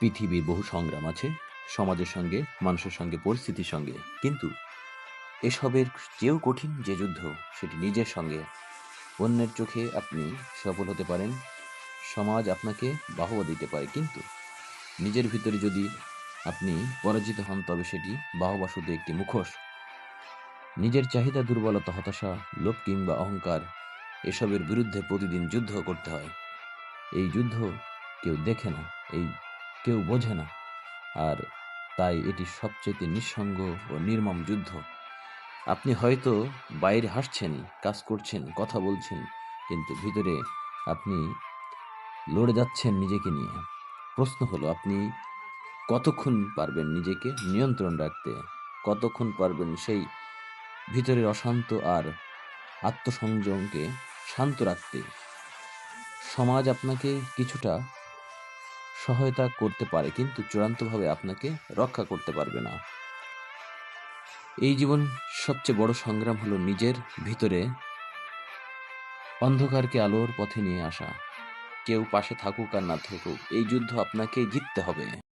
পৃথিবীর বহু সংগ্রাম আছে, সমাজের সঙ্গে, মানুষের সঙ্গে, পরিস্থিতির সঙ্গে। কিন্তু এসবের চেয়েও কঠিন যে যুদ্ধ, সেটি নিজের সঙ্গে। অন্যের চোখে আপনি সফল হতে পারেন, সমাজ আপনাকে বাহবা দিতে পারে। কিন্তু নিজের ভিতরে যদি আপনি পরাজিত হন, তবে সেটি বাহবা শুধু একটি মুখোশ। নিজের চাহিদা, দুর্বলতা, হতাশা, লোভ কিংবা অহংকার, এসবের বিরুদ্ধে প্রতিদিন যুদ্ধ করতে হয়। এই যুদ্ধ কেউ দেখে না, এই কেউ বোঝে না। আর তাই এটি সবচেয়ে নিঃসঙ্গ ও নির্মম যুদ্ধ। আপনি হয়তো বাইরে হাসছেন, কাজ করছেন, কথা বলছেন, কিন্তু ভিতরে আপনি লড়ে যাচ্ছেন নিজেকে নিয়ে। প্রশ্ন হলো, আপনি কতক্ষণ পারবেন নিজেকে নিয়ন্ত্রণ রাখতে? কতক্ষণ পারবেন সেই ভিতরের অশান্ত আর আত্মসংযমকে শান্ত রাখতে? সমাজ আপনাকে কিছুটা সহায়তা করতে পারে, কিন্তু চূড়ান্তভাবে আপনাকে রক্ষা করতে পারবে না। এই জীবন সবচেয়ে বড় সংগ্রাম হলো নিজের ভিতরে অন্ধকারকে আলোর পথে নিয়ে আসা। কেউ পাশে থাকুক আর না থাকুক, এই যুদ্ধ আপনাকে জিততে হবে।